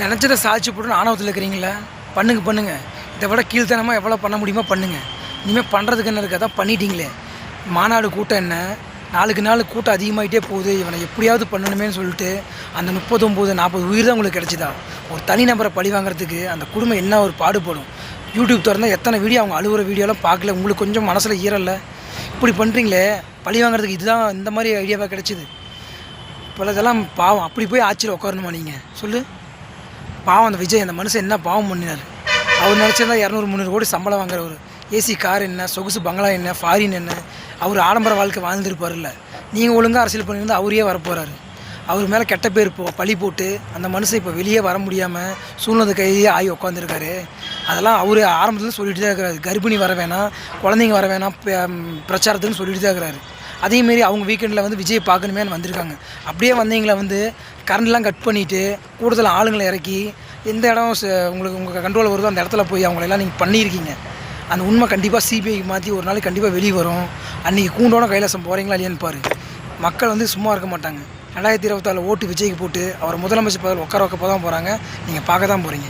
நினச்சதை சாதிச்சு போட்டு ஆணவத்தில் இருக்கிறீங்களா? பண்ணுங்க பண்ணுங்க. இதை விட கீழ்த்தனமாக எவ்வளோ பண்ண முடியுமோ பண்ணுங்க. இனிமேல் பண்ணுறதுக்கு என்ன இருக்குது அதான் பண்ணிட்டீங்களே. மாநாடு கூட்டம் என்ன? நாளுக்கு நாள் கூட்டம் அதிகமாகிட்டே போகுது. இவனை எப்படியாவது பண்ணணுமேன்னு சொல்லிட்டு அந்த முப்பத்தொம்போது நாற்பது உயிர் தான் உங்களுக்கு கிடச்சிதா? ஒரு தனி நபரை பழி வாங்குறதுக்கு அந்த குடும்பம் என்ன ஒரு பாடுபடும்? யூடியூப் திறந்தால் எத்தனை வீடியோ அவங்க அழுகுற வீடியோலாம் பார்க்கல. உங்களுக்கு கொஞ்சம் மனசில் ஈரல்ல. இப்படி பண்ணுறீங்களே பழி வாங்குறதுக்கு இதுதான் இந்த மாதிரி ஐடியாவாக கிடச்சிது. இப்போ இதெல்லாம் பாவம். அப்படி போய் ஆட்சியில் உட்காரணுமா நீங்கள் சொல்லு. பாவம் அந்த விஜய் அந்த மனுஷன் என்ன பாவம் பண்ணினார்? அவர் நினச்சிருந்தா இரநூறு முந்நூறு கோடி சம்பளம் வாங்குறவர். ஏசி கார் என்ன சொகுசு பங்களா என்ன ஃபாரின் என்ன அவர் ஆடம்பர வாழ்க்கை வாழ்ந்துருப்பார்ல நீங்கள் ஒழுங்காக அரசியல் பண்ணியிருந்தால் அவரே வரப்போகிறாரு அவர் மேலே கெட்ட பேர் போ பழி போட்டு அந்த மனுஷன் இப்போ வெளியே வர முடியாமல் சூழ்நிலை கையே ஆகி உட்காந்துருக்காரு அதெல்லாம் அவர் ஆரம்பத்தில் சொல்லிட்டு தான் இருக்கிறாரு. கர்ப்பிணி வர வேணாம் குழந்தைங்க வர வேணாம் பிரச்சாரத்துன்னு சொல்லிட்டு தான் இருக்கிறாரு. அதேமாரி அவங்க வீக்கெண்டில் வந்து விஜய் பார்க்கணுமே வந்திருக்காங்க. அப்படியே வந்தீங்களா வந்து கரண்ட்லாம் கட் பண்ணிவிட்டு கூடுதல் ஆளுங்களை இறக்கி எந்த இடம் ச- உங்களுக்கு உங்கள் கண்ட்ரோல் வருதோ அந்த இடத்துல போய் அவங்களெல்லாம் நீங்கள் பண்ணியிருக்கீங்க. அந்த உண்மை கண்டிப்பாக சிபிஐக்கு மாற்றி ஒரு நாளைக்கு கண்டிப்பாக வெளியே வரும். அன்றைக்கி கூண்டோட கைலாசம் போகிறீங்களா இல்லையான்னு பாரு. மக்கள் வந்து சும்மா இருக்க மாட்டாங்க. ரெண்டாயிரத்தி இருபத்தாலு ஓட்டு விஜய்க்கு போட்டு அவர் முதலமைச்சர் பதவியில் உட்கார வைக்க தான் போகிறாங்க நீங்கள் பார்க்க தான் போகிறீங்க